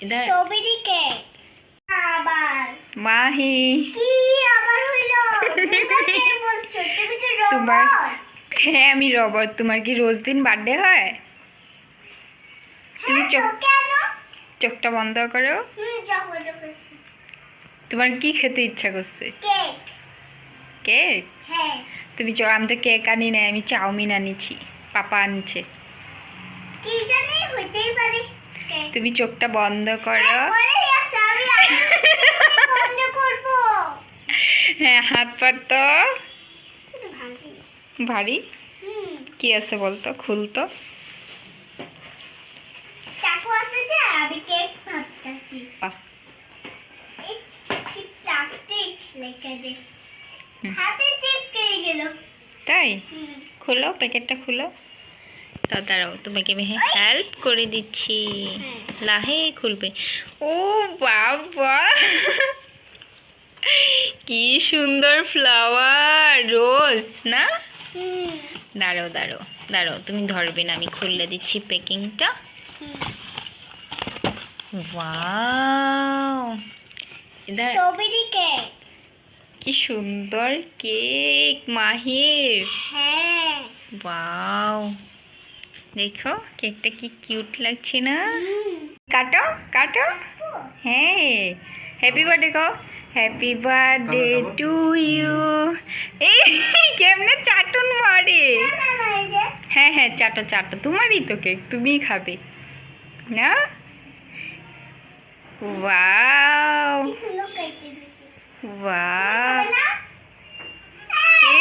Strawberry cake. আবার। মাহি। কি আবার হইল? তোমার হ্যাঁ আমি রবট। তোমার কি রোজ দিন বার্থডে হয়? তুমি হ্যাঁ, চোখ চোখটা বন্ধ করো। তোমার কি খেতে ইচ্ছা করছে? কেক। হ্যাঁ। তুমি চো আমি তো কেক আনি নাই আমি চাউমিন আনিছি পাপা আনছে। কি জানি হইতেই পারে। তুমি চোখটা বন্ধ করো। করব। হ্যাঁ হাত পা তো ভারী। কি আছে বলতো? খুলতো তাই? খুলো প্যাকেটটা খুলো। তা দাঁড়াও তোমাকে আমি হেল্প করে দিচ্ছি। লাহে খুলবে। ও বাবা! কি সুন্দর ফ্লাওয়ার রোজ না? দাঁড়াও দাঁড়াও দাঁড়াও তুমি ধরবে না আমি খুললে দিচ্ছি প্যাকিংটা হুম ওয়াও স্ট্রবেরি কেক কি সুন্দর কেক মাহির। হ্যাঁ। ওয়াও দেখো কেকটা কি কিউট লাগছে না? কাটো কাটো। হ্যাঁ হ্যাপি বার্থডে কও হ্যাপি বার্থডে টু ইউ এই কেমনে চাটুন মারে? হ্যাঁ হ্যাঁ চাটো চাটো। তোমারই তো কেক তুমিই খাবে। না? ওয়াও ওয়াও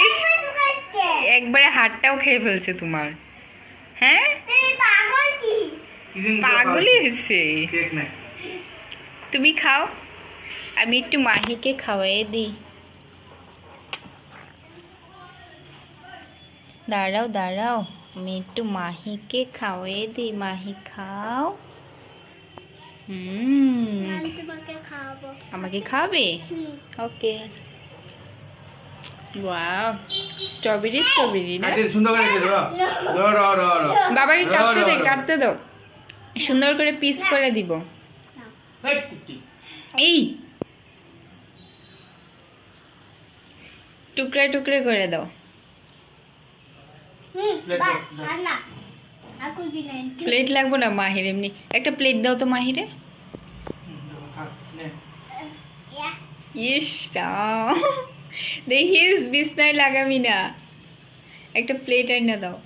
ইস, একবারে হাতটাও খেয়ে ফেলছে তোমার। হ্যাঁ? পাগলই হয়েছে। তুমি খাও। আমি একটু মাহিকে খাওয়াই দিই। দাঁড়াও দাঁড়াও। আমি একটু মাহিকে খাওয়াই দিই। মাহি খাও। হুম। আমাকে খাবে? ওকে। ওয়াও। স্ট্রবেরি স্ট্রবেরি না? সুন্দর করে র র র র। বাবাকে কাটতে দে। কাটতে দাও। সুন্দর করে পিস করে দিব। এই। টুকরে টুকরে করে দাও। প্লেট লাগবো না। মাহির এমনি। একটা প্লেট দাও তো মাহিরে। ইস। দেখিস বিছনায় লাগাবি না। একটা প্লেট আইনা দাও।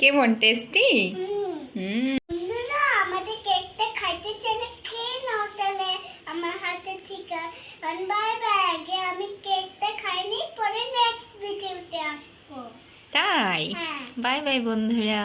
কেমন টেস্টি হুম। আমাদের কেকটা খাইতে খেয়ে নাও তাহলে। আমার হাতে ঠিক আছে। বাই বাই আগে আমি কেকটা খাইনি পরে নেক্সট ভিডিওতে আসব। তাই? হ্যাঁ। বাই বাই বন্ধুরা।